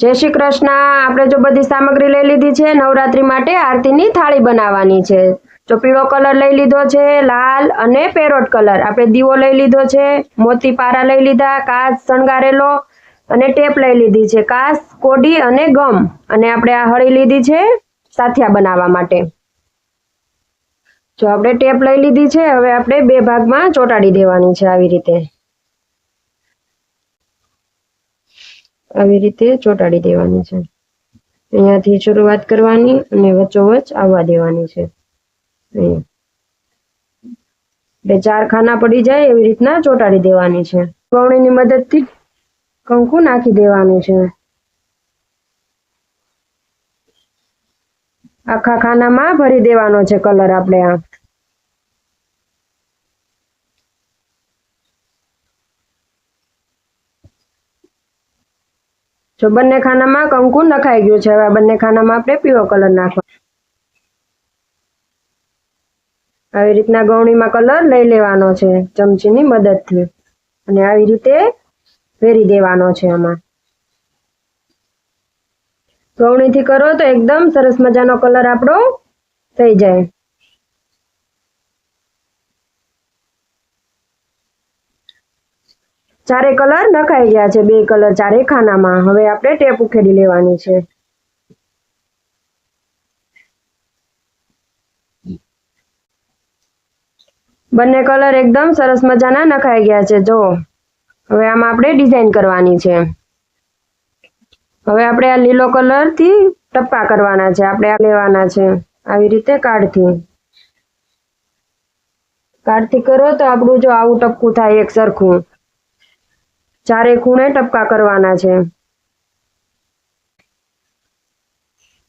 જય શ્રી કૃષ્ણ. આપણે જો બધી સામગ્રી લઈ લીધી છે, નવરાત્રી માટે આરતીની થાળી બનાવવાની છે. જો પીળો કલર લઈ લીધો છે, લાલ અને પેરોટ કલર. આપણે દીવો લઈ લીધો છે મોતી પારા લઈ લીધા, કાચ, શણગારેલો અને ટેપ લઈ લીધી છે. કાસ, કોડી અને ગમ. અને આપણે આ હળી લીધી છે સાથિયા બનાવવા માટે. જો આપણે ટેપ લઈ લીધી છે, હવે આપણે બે ભાગમાં ચોંટાડી દેવાની છે આવી રીતે. આવી રીતે ચોંટાડી દેવાની છે. અહીંયાથી શરૂઆત કરવાની અને વચ્ચોવચ આવવા દેવાની છે. બે ચાર ખાના પડી જાય એવી રીતના ચોંટાડી દેવાની છે. ગવણીની મદદથી કંકુ નાખી દેવાનું છે. આખા ખાનામાં ભરી દેવાનો છે કલર આપણે આ. જો બંને ખાનામાં કંકુ નખાઈ ગયું છે, હવે બંને ખાનામાં આપણે પીળો કલર નાખવા આવી રીતના ગવણીમાં કલર લઈ લેવાનો છે, ચમચીની મદદથી. અને આવી રીતે ફેરી દેવાનો છે આમાં. ગવણીથી કરો તો એકદમ સરસ મજાનો કલર આપણો થઈ જાય. ચારે કલર નખાઈ ગયા છે, બે કલર ચારે ખાનામાં હવે આપણે ટેપ ઉખેડી લેવાની છે. બંને કલર એકદમ સરસ મજાના નખાઈ ગયા છે જો હવે આમાં આપણે ડિઝાઇન કરવાની છે. હવે આપણે આ લીલો કલરથી ટપ્પા કરવાના છે, આપણે આ લેવાના છે, આવી રીતે કાર્ડથી કાર્ડથી કરો તો આપણું જો આવું ટપકું થાય એક સરખું. ચારે ખૂણે ટપકા કરવાના છે.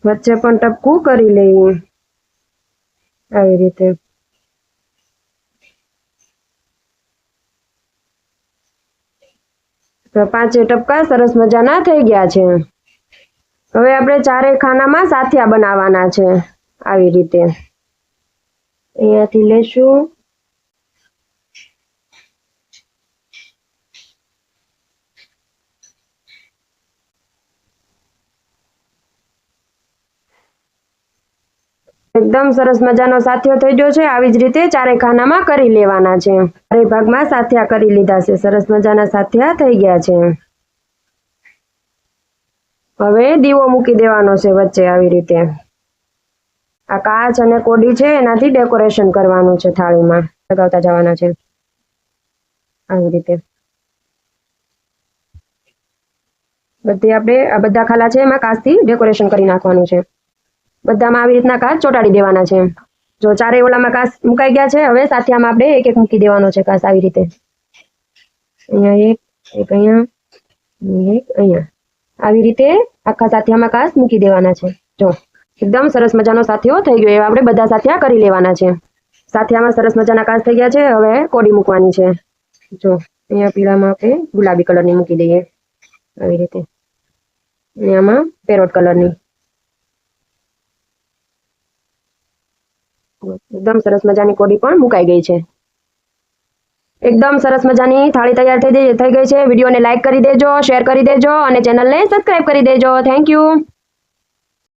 વચ્ચે પણ ટપકું કરી લઈએ. આવી રીતે. તો પાંચે ટપકા સરસ મજાના થઈ ગયા છે. હવે આપણે ચારે ખાનામાં સાથિયા બનાવવાના છે. આવી રીતે. અહીંયાથી લેશું. એકદમ સરસ મજાનો સાથિયો થઈ ગયો છે. આવી જ રીતે ચારે ખાનામાં કરી લેવાના છે. ચારે ભાગમાં સાથિયા કરી લીધા છે. સરસ મજાના સાથિયા થઈ ગયા છે. હવે દીવો મૂકી દેવાનો છે વચ્ચે આવી રીતે. આ કાચ અને કોડી છે, એનાથી ડેકોરેશન કરવાનું છે થાળીમાં. લગાવતા જવાના છે. આવી રીતે. બધી આપણે, આ બધા ખાલા છે એમાં કાચથી ડેકોરેશન કરી નાખવાનું છે. બધામાં આવી રીતના કાચ ચોટાડી દેવાના છે. જો ચારે ઓલામાં કાચ મુકાઈ ગયા છે, હવે સાથિયામાં આપણે એક એક મૂકી દેવાનો છે કાચ આવી રીતે. અહીંયા એક એક અહીંયા એક અહીંયા. આવી રીતે આખા સાથિયામાં કાચ મૂકી દેવાના છે. જો, એકદમ સરસ મજાનો સાથિયો થઈ ગયો. એવા આપણે બધા સાથિયા કરી લેવાના છે. સાથિયામાં સરસ મજાના કાચ થઈ ગયા છે, હવે કોડી મૂકવાની છે. જો, અહીંયા પીળામાં આપણે ગુલાબી કલરની મૂકી દઈએ. આવી રીતે. અને આમાં પેરોટ કલરની. એકદમ સરસ મજાની કોડી પણ મુકાઈ ગઈ છે. એકદમ સરસ મજાની થાળી તૈયાર થઈ થઈ ગઈ છે. વિડીયોને લાઈક કરી દેજો શેર કરી દેજો અને ચેનલને સબસ્ક્રાઇબ કરી દેજો. Thank you